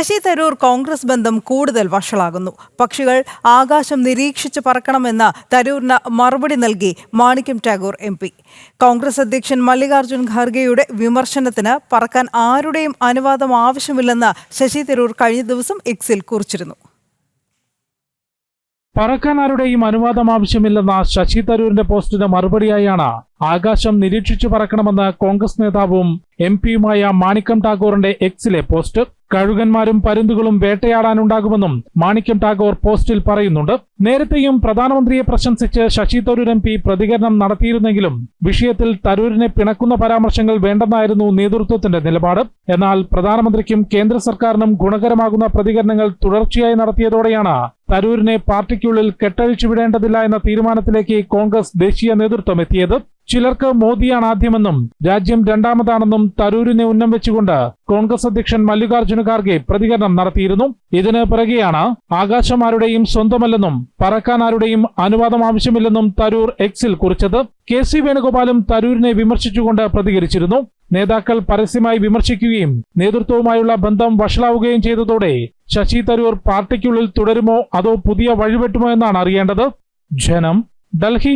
ശശി തരൂർ കോൺഗ്രസ് ബന്ധം കൂടുതൽ വഷളാകുന്നു. പക്ഷികൾ ആകാശം നിരീക്ഷിച്ച് പറക്കണമെന്ന തരൂരിന് മറുപടി നൽകി Manickam Tagore M P. Congress അധ്യക്ഷൻ മല്ലികാർജുൻ ഖാർഗെയുടെ വിമർശനത്തിന് പറക്കാൻ ആരുടെയും അനുവാദം ആവശ്യമില്ലെന്ന് ശശി തരൂർ കഴിഞ്ഞ ദിവസം എക്സിൽ കുറിച്ചിരുന്നു. പറക്കാൻ ആരുടെയും അനുവാദം ആവശ്യമില്ലെന്ന ശശി തരൂരിന്റെ പോസ്റ്റിന് മറുപടിയായാണ് ആകാശം നിരീക്ഷിച്ചു പറക്കണമെന്ന് കോൺഗ്രസ് നേതാവും എം പിയുമായ മാണിക്കം ടാഗോറിന്റെ എക്സിലെ പോസ്റ്റ്. കഴുകന്മാരും പരുന്തുകളും വേട്ടയാടാനുണ്ടാകുമെന്നും മാണിക്യം ടാഗോർ പോസ്റ്റിൽ പറയുന്നുണ്ട്. നേരത്തെയും പ്രധാനമന്ത്രിയെ പ്രശംസിച്ച് ശശി തരൂർ എം പി പ്രതികരണം നടത്തിയിരുന്നെങ്കിലും വിഷയത്തിൽ തരൂരിനെ പിണക്കുന്ന പരാമർശങ്ങൾ വേണ്ടെന്നായിരുന്നു നേതൃത്വത്തിന്റെ നിലപാട്. എന്നാൽ പ്രധാനമന്ത്രിക്കും കേന്ദ്ര സർക്കാരിനും ഗുണകരമാകുന്ന പ്രതികരണങ്ങൾ തുടർച്ചയായി നടത്തിയതോടെയാണ് തരൂരിനെ പാർട്ടിക്കുള്ളിൽ കെട്ടഴിച്ചു വിടേണ്ടതില്ല എന്ന തീരുമാനത്തിലേക്ക് കോൺഗ്രസ് ദേശീയ നേതൃത്വം എത്തിയത്. ചിലർക്ക് മോദിയാണ് ആദ്യമെന്നും രാജ്യം രണ്ടാമതാണെന്നും തരൂരിനെ ഉന്നം വെച്ചുകൊണ്ട് കോൺഗ്രസ് അധ്യക്ഷൻ മല്ലികാർജുന ഖാർഗെ പ്രതികരണം നടത്തിയിരുന്നു. ഇതിന് പിറകെയാണ് ആകാശം ആരുടെയും സ്വന്തമല്ലെന്നും പറക്കാൻ ആരുടെയും അനുവാദം ആവശ്യമില്ലെന്നും തരൂർ എക്സിൽ കുറിച്ചത്. കെ സി വേണുഗോപാലും തരൂരിനെ വിമർശിച്ചുകൊണ്ട് പ്രതികരിച്ചിരുന്നു. നേതാക്കൾ പരസ്യമായി വിമർശിക്കുകയും നേതൃത്വവുമായുള്ള ബന്ധം വഷളാവുകയും ചെയ്തതോടെ ശശി തരൂർ പാർട്ടിക്കുള്ളിൽ തുടരുമോ അതോ പുതിയ വഴിവെട്ടുമോ എന്നാണ് അറിയേണ്ടത്. ജനം ഡൽഹി